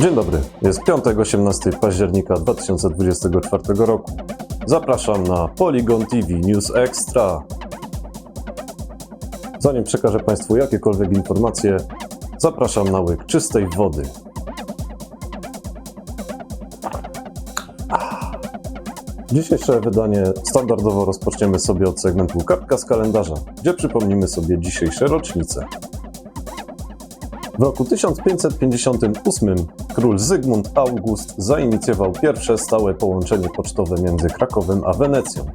Dzień dobry, jest piątek, 18 października 2024 roku. Zapraszam na Polygon TV News Extra. Zanim przekażę Państwu jakiekolwiek informacje, zapraszam na łyk czystej wody. Dzisiejsze wydanie standardowo rozpoczniemy sobie od segmentu Kartka z kalendarza, gdzie przypomnimy sobie dzisiejsze rocznice. W roku 1558 król Zygmunt August zainicjował pierwsze stałe połączenie pocztowe między Krakowem a Wenecją.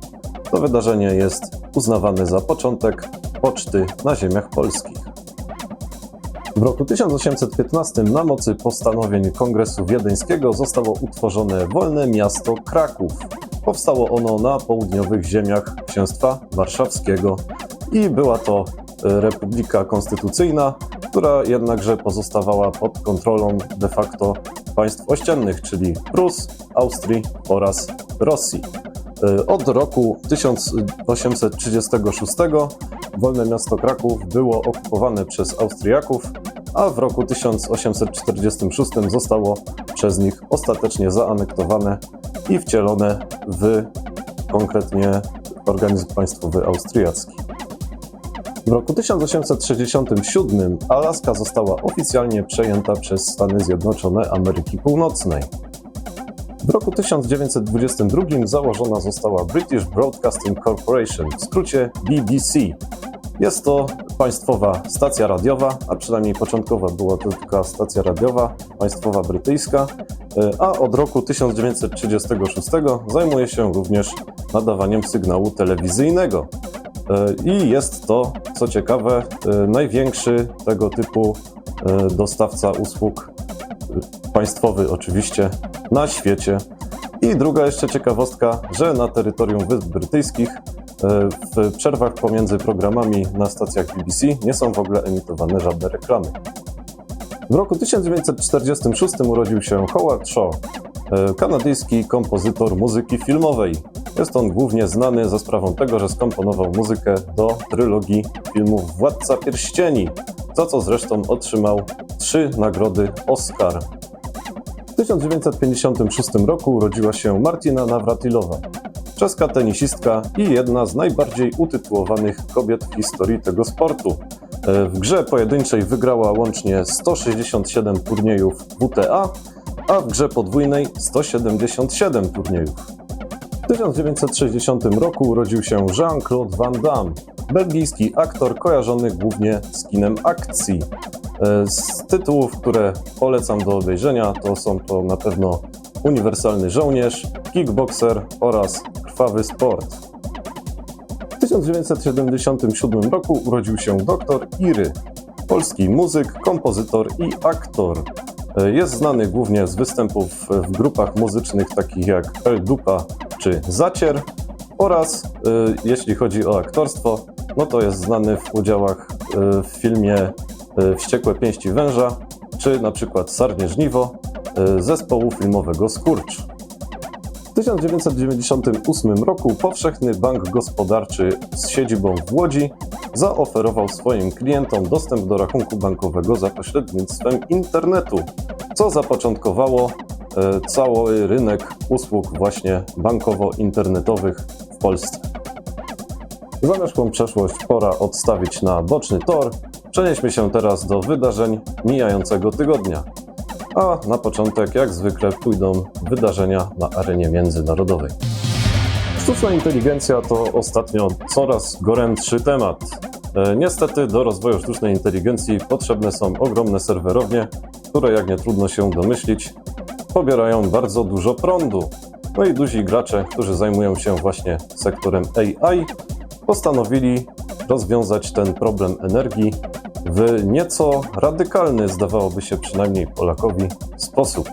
To wydarzenie jest uznawane za początek poczty na ziemiach polskich. W roku 1815 na mocy postanowień Kongresu Wiedeńskiego zostało utworzone wolne miasto Kraków. Powstało ono na południowych ziemiach Księstwa Warszawskiego i była to e, republika konstytucyjna, która jednakże pozostawała pod kontrolą de facto państw ościennych, czyli Prus, Austrii oraz Rosji. E, Od roku 1836 wolne miasto Kraków było okupowane przez Austriaków, a w roku 1846 zostało przez nich ostatecznie zaanektowane i wcielone w konkretnie organizm państwowy austriacki. W roku 1867 Alaska została oficjalnie przejęta przez Stany Zjednoczone Ameryki Północnej. W roku 1922 założona została British Broadcasting Corporation, w skrócie BBC. Jest to państwowa stacja radiowa, a przynajmniej początkowa była to tylko stacja radiowa, państwowa brytyjska, a od roku 1936 zajmuje się również nadawaniem sygnału telewizyjnego. I jest to, co ciekawe, największy tego typu dostawca usług państwowy oczywiście na świecie. I druga jeszcze ciekawostka, że na terytorium Wysp Brytyjskich e, w przerwach pomiędzy programami na stacjach BBC nie są w ogóle emitowane żadne reklamy. W roku 1946 urodził się Howard Shaw, e, kanadyjski kompozytor muzyki filmowej. Jest on głównie znany za sprawą tego, że skomponował muzykę do trylogii filmów Władca Pierścieni, za co zresztą otrzymał trzy nagrody Oscar. W 1956 roku urodziła się Martina Nawratilowa, czeska tenisistka i jedna z najbardziej utytułowanych kobiet w historii tego sportu. E, W grze pojedynczej wygrała łącznie 167 turniejów WTA, a w grze podwójnej 177 turniejów. W 1960 roku urodził się Jean-Claude Van Damme, belgijski aktor kojarzony głównie z kinem akcji. E, Z tytułów, które polecam do obejrzenia, to są to na pewno Uniwersalny Żołnierz, Kickboxer oraz Krwawy Sport. W 1977 roku urodził się dr Iry, polski muzyk, kompozytor i aktor. E, Jest znany głównie z występów w grupach muzycznych takich jak El Dupa czy Zacier oraz e, jeśli chodzi o aktorstwo, no to jest znany w udziałach e, w filmie e, Wściekłe pięści węża czy na przykład Sarnie Żniwo e, zespołu filmowego Skurcz. W 1998 roku Powszechny Bank Gospodarczy z siedzibą w Łodzi zaoferował swoim klientom dostęp do rachunku bankowego za pośrednictwem internetu, co zapoczątkowało cały rynek usług właśnie bankowo-internetowych w Polsce. Zamierzchłą przeszłość pora odstawić na boczny tor. Przenieśmy się teraz do wydarzeń mijającego tygodnia. A na początek, jak zwykle, pójdą wydarzenia na arenie międzynarodowej. Sztuczna inteligencja to ostatnio coraz gorętszy temat. E, Niestety do rozwoju sztucznej inteligencji potrzebne są ogromne serwerownie, które, jak nie trudno się domyślić, pobierają bardzo dużo prądu. No i duzi gracze, którzy zajmują się właśnie sektorem AI, postanowili rozwiązać ten problem energii w nieco radykalny, zdawałoby się przynajmniej Polakowi, sposób.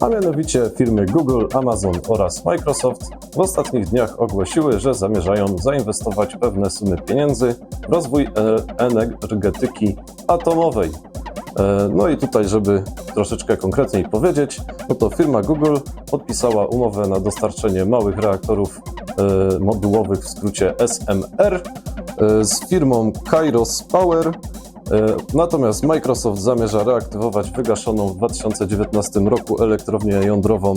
A mianowicie firmy Google, Amazon oraz Microsoft w ostatnich dniach ogłosiły, że zamierzają zainwestować pewne sumy pieniędzy w rozwój e- energetyki atomowej. E, No i tutaj, żeby troszeczkę konkretniej powiedzieć, no to firma Google podpisała umowę na dostarczenie małych reaktorów e, modułowych w skrócie SMR e, z firmą Kairos Power. Natomiast Microsoft zamierza reaktywować wygaszoną w 2019 roku elektrownię jądrową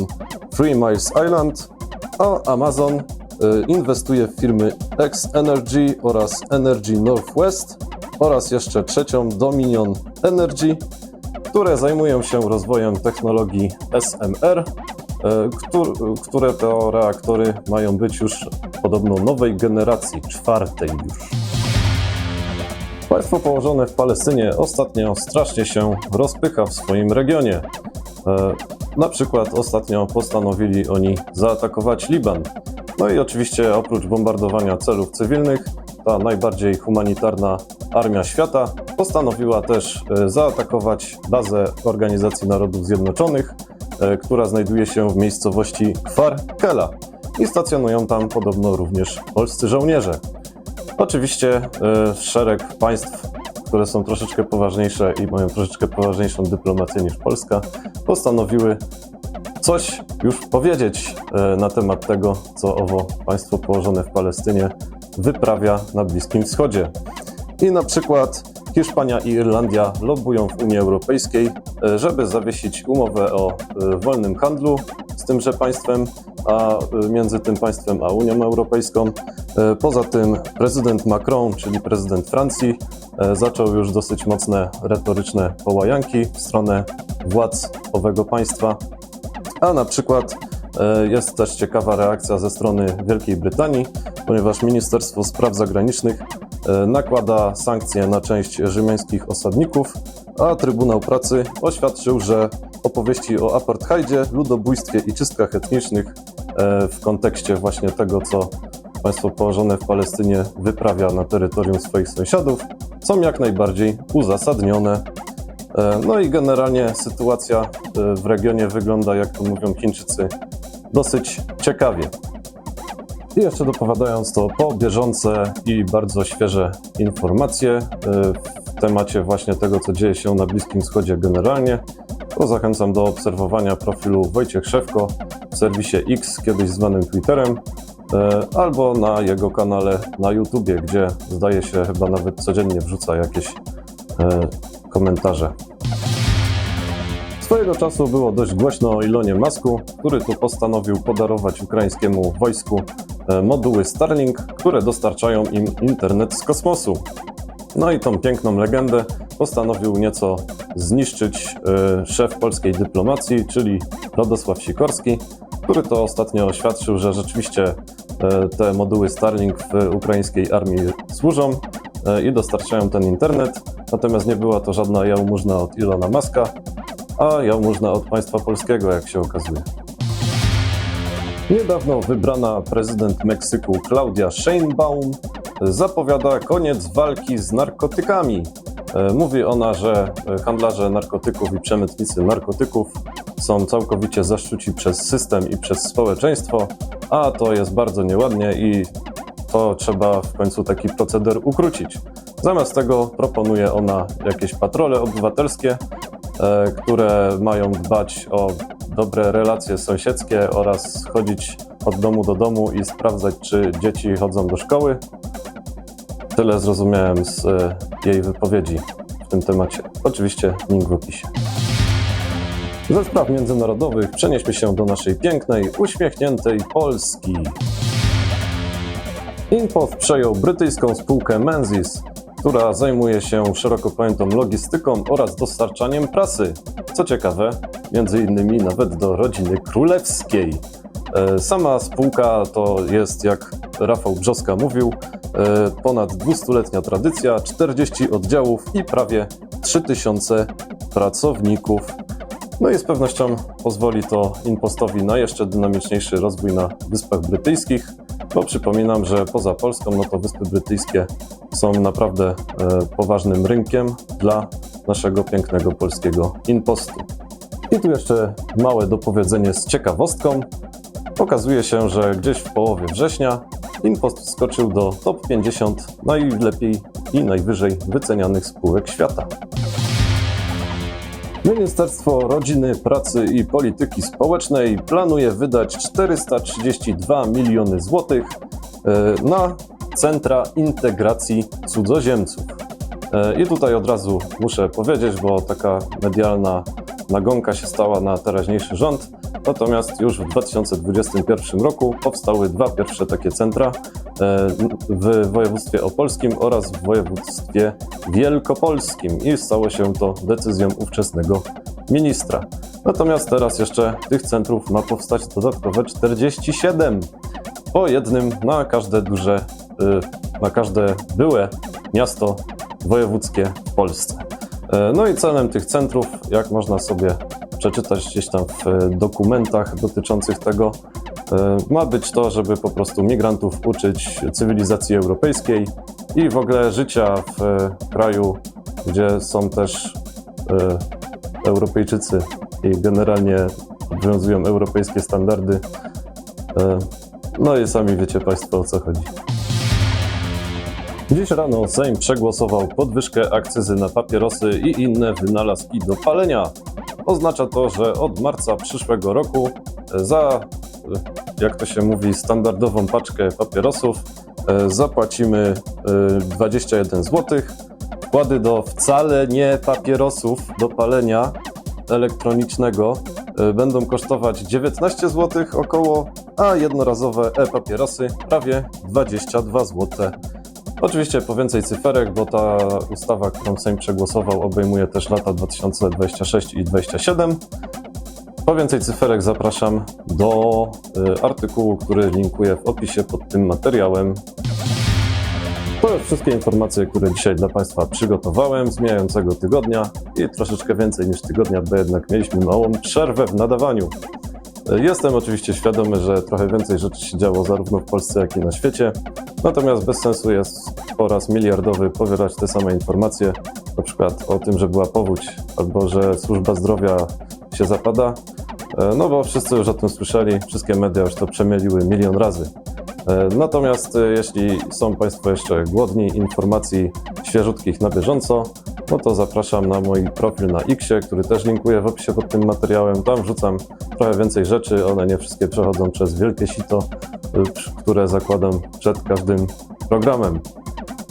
Three Miles Island, a Amazon inwestuje w firmy X Energy oraz Energy Northwest oraz jeszcze trzecią Dominion Energy, które zajmują się rozwojem technologii SMR, e, któr- które to reaktory mają być już podobno nowej generacji, czwartej już. Państwo położone w Palestynie ostatnio strasznie się rozpycha w swoim regionie. Na przykład ostatnio postanowili oni zaatakować Liban. No i oczywiście oprócz bombardowania celów cywilnych, ta najbardziej humanitarna armia świata postanowiła też e, zaatakować bazę Organizacji Narodów Zjednoczonych, e, która znajduje się w miejscowości Kfar Kela. I stacjonują tam podobno również polscy żołnierze. Oczywiście e, szereg państw, które są troszeczkę poważniejsze i mają troszeczkę poważniejszą dyplomację niż Polska, postanowiły coś już powiedzieć e, na temat tego, co owo państwo położone w Palestynie wyprawia na Bliskim Wschodzie. I na przykład Hiszpania i Irlandia lobują w Unii Europejskiej, e, żeby zawiesić umowę o e, wolnym handlu z tymże państwem, a między tym państwem a Unią Europejską. Poza tym prezydent Macron, czyli prezydent Francji, zaczął już dosyć mocne retoryczne połajanki w stronę władz owego państwa. A na przykład e, jest też ciekawa reakcja ze strony Wielkiej Brytanii, ponieważ Ministerstwo Spraw Zagranicznych e, nakłada sankcje na część rzymiańskich osadników, a Trybunał Pracy oświadczył, że opowieści o apartheidzie, ludobójstwie i czystkach etnicznych e, w kontekście właśnie tego, co państwo położone w Palestynie wyprawia na terytorium swoich sąsiadów, są jak najbardziej uzasadnione. E, No i generalnie sytuacja e, w regionie wygląda, jak to mówią Chińczycy, dosyć ciekawie. I jeszcze dopowiadając to po bieżące i bardzo świeże informacje e, w temacie właśnie tego, co dzieje się na Bliskim Wschodzie generalnie, to zachęcam do obserwowania profilu Wojciech Szewko w serwisie X, kiedyś zwanym Twitterem, albo na jego kanale na YouTubie, gdzie zdaje się chyba nawet codziennie wrzuca jakieś e, komentarze. Swojego czasu było dość głośno o Ilonie Masku, który tu postanowił podarować ukraińskiemu wojsku e, moduły Starlink, które dostarczają im internet z kosmosu. No i tą piękną legendę postanowił nieco zniszczyć e, szef polskiej dyplomacji, czyli Radosław Sikorski, który to ostatnio oświadczył, że rzeczywiście e, te moduły Starlink w ukraińskiej armii służą e, i dostarczają ten internet. Natomiast nie była to żadna jałmużna od Ilona Maska, a jałmużna od państwa polskiego, jak się okazuje. Niedawno wybrana prezydent Meksyku Claudia Sheinbaum zapowiada koniec walki z narkotykami. E, Mówi ona, że handlarze narkotyków i przemytnicy narkotyków są całkowicie zaszczuci przez system i przez społeczeństwo, a to jest bardzo nieładnie i to trzeba w końcu taki proceder ukrócić. Zamiast tego proponuje ona jakieś patrole obywatelskie, e, które mają dbać o dobre relacje sąsiedzkie oraz chodzić od domu do domu i sprawdzać, czy dzieci chodzą do szkoły. Tyle zrozumiałem z e, jej wypowiedzi w tym temacie. Oczywiście link w opisie. Ze spraw międzynarodowych przenieśmy się do naszej pięknej, uśmiechniętej Polski. Inpost przejął brytyjską spółkę Menzies, która zajmuje się szeroko pojętą logistyką oraz dostarczaniem prasy. Co ciekawe, między innymi nawet do rodziny królewskiej. E, Sama spółka to jest, jak Rafał Brzoska mówił, e, ponad 200-letnia tradycja, 40 oddziałów i prawie 3000 pracowników. No i z pewnością pozwoli to Inpostowi na jeszcze dynamiczniejszy rozwój na Wyspach Brytyjskich, bo przypominam, że poza Polską, no to Wyspy Brytyjskie są naprawdę e, poważnym rynkiem dla naszego pięknego polskiego Inpostu. I tu jeszcze małe dopowiedzenie z ciekawostką. Okazuje się, że gdzieś w połowie września Inpost wskoczył do top 50 najlepiej i najwyżej wycenianych spółek świata. Ministerstwo Rodziny, Pracy i Polityki Społecznej planuje wydać 432 miliony złotych e, na centra integracji cudzoziemców. E, I tutaj od razu muszę powiedzieć, bo taka medialna nagonka się stała na teraźniejszy rząd. Natomiast już w 2021 roku powstały dwa pierwsze takie centra w województwie opolskim oraz w województwie wielkopolskim i stało się to decyzją ówczesnego ministra. Natomiast teraz jeszcze tych centrów ma powstać dodatkowe 47, po jednym na każde duże, y, na każde byłe miasto wojewódzkie w Polsce. E, No i celem tych centrów, jak można sobie przeczytać gdzieś tam w e, dokumentach dotyczących tego, ma być to, żeby po prostu migrantów uczyć cywilizacji europejskiej i w ogóle życia w e, kraju, gdzie są też e, Europejczycy i generalnie obowiązują europejskie standardy. E, No i sami wiecie Państwo o co chodzi. Dziś rano Sejm przegłosował podwyżkę akcyzy na papierosy i inne wynalazki do palenia. Oznacza to, że od marca przyszłego roku e, za, e, jak to się mówi, standardową paczkę papierosów e, zapłacimy e, 21 zł. Wkłady do wcale nie papierosów do palenia elektronicznego e, będą kosztować 19 zł około, a jednorazowe e-papierosy prawie 22 zł. Oczywiście po więcej cyferek, bo ta ustawa, którą Sejm przegłosował, obejmuje też lata 2026 i 2027. Po więcej cyferek zapraszam do y, artykułu, który linkuję w opisie pod tym materiałem. To już wszystkie informacje, które dzisiaj dla Państwa przygotowałem z mijającego tygodnia i troszeczkę więcej niż tygodnia, bo jednak mieliśmy małą przerwę w nadawaniu. Jestem oczywiście świadomy, że trochę więcej rzeczy się działo zarówno w Polsce, jak i na świecie. Natomiast bez sensu jest po raz miliardowy powielać te same informacje, na przykład o tym, że była powódź, albo że służba zdrowia się zapada, no bo wszyscy już o tym słyszeli, wszystkie media już to przemieliły milion razy. E, Natomiast e, jeśli są Państwo jeszcze głodni informacji świeżutkich na bieżąco, no to zapraszam na mój profil na Xie, który też linkuję w opisie pod tym materiałem. Tam wrzucam trochę więcej rzeczy, one nie wszystkie przechodzą przez wielkie sito, które zakładam przed każdym programem.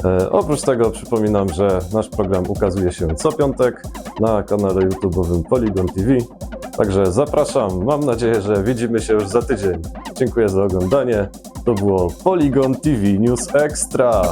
E, oprócz tego przypominam, że nasz program ukazuje się co piątek na kanale YouTube'owym Polygon TV. Także zapraszam. Mam nadzieję, że widzimy się już za tydzień. Dziękuję za oglądanie. To było Polygon TV News Extra.